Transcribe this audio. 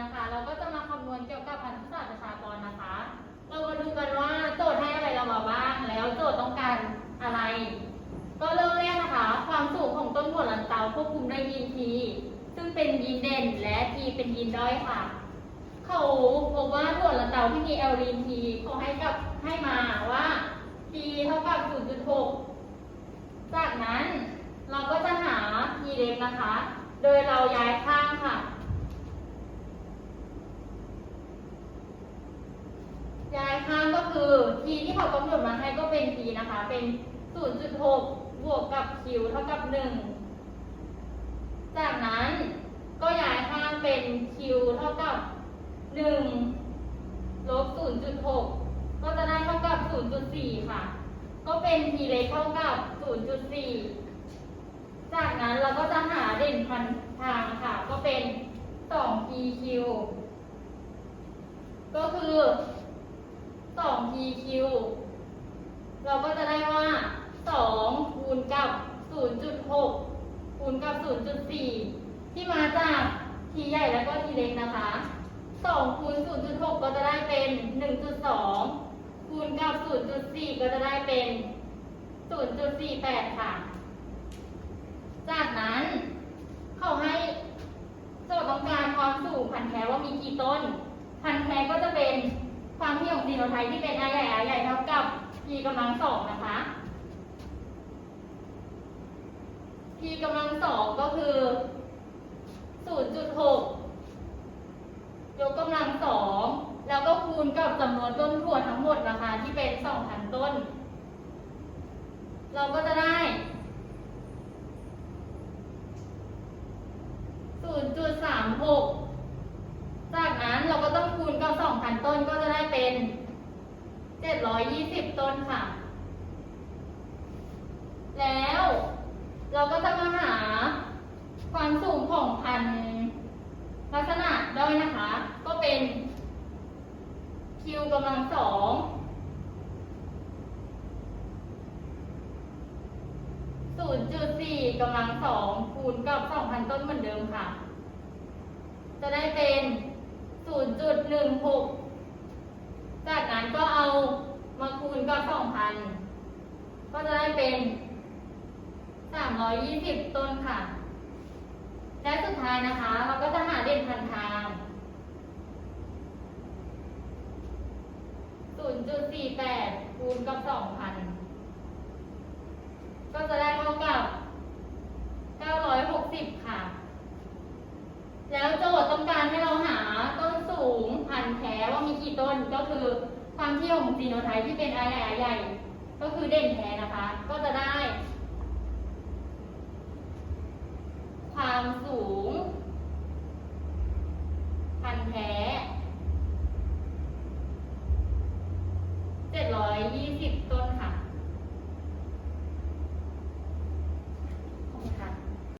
นะคะ เราก็จะมาคำนวณเกี่ยวกับพันธุศาสตร์ประชากรนะคะ เรามาดูกันว่าโจทย์ให้อะไรเรามาบ้าง แล้วโจทย์ต้องการอะไร ก็เริ่มแรกนะคะ ความสูงของต้นถั่วลันเตาควบคุมด้วยยีน T ซึ่งเป็นยีนเด่นและ T เป็นยีนด้อยค่ะ เขาบอกว่าถั่วลันเตาที่มีแอลลีน T เขาให้กับให้มาว่า T เท่ากับ 0.6 จากนั้นเราก็จะหา T เล็กนะคะ โดยเราย้ายข้างค่ะ ย้ายข้างก็ คือ t ที่เขากำหนดมาให้ก็เป็น t นะคะ เป็น 0.6 บวกกับ q เท่ากับ 1 จากนั้นก็ย้ายข้างเป็น q เท่ากับ 1 ลบ 0.6 ก็จะได้เท่ากับ 0.4 ค่ะ ก็เป็น t เล็กเท่ากับ 0.4 จากนั้นเราก็จะหาเด่นพันทางค่ะ ก็เป็น 2pq ก็คือ 2 pq เราก็จะได้ว่า2คูณกับ 0.6 คูณกับ 0.4 ที่มาจาก t ใหญ่แล้วก็ t เล็กนะคะ2คูณ0.6 ก็จะได้เป็น 1.2 คูณกับ 0.4 ก็จะได้เป็น 0.48 ค่ะ จากนั้นเขาให้โจทย์ต้องการความสูงพันแท้ว่ามีกี่ต้น พันแท้ก็จะเป็นความที่ของซีโนไทป์ที่เป็นอาใหญ่อาใหญ่เท่ากับ p กำลังสองนะคะ p กำลังสองก็คือ 0.6 ยกกำลังสองแล้วก็คูณกับจำนวนต้นถั่วทั้งหมดนะคะที่เป็น 2,000 ต้น เราก็จะได้ 0.36 จากนั้นเราก็ต้องคูณกับ 2,000 ต้นก็จะได้เป็น 720 ต้นค่ะ แล้วเราก็จะมาหาความสูงของพันธุ์ลักษณะด้อยนะคะ ก็เป็น q กำลังสอง0.4กำลังสองคูณกับ2,000ต้นเหมือนเดิมค่ะ จะได้เป็น0.16จากนั้นก็เอา มาคูณกับ2,000ก็จะได้เป็นสามร้อยยี่สิบต้นค่ะ และสุดท้ายนะคะ เราก็จะหาเด่นพันทาง0.48คูณกับ2,000 ก็จะได้เท่ากับ 960 ค่ะ แล้วโจทย์ต้องการให้เราหาต้นสูงพันธุ์แท้ว่ามีกี่ต้น ก็คือ ความเที่ยวของซีโนไทป์ที่เป็นอาใหญ่อาใหญ่ ก็คือเด่นแท้นะคะ ก็จะได้ ความสูง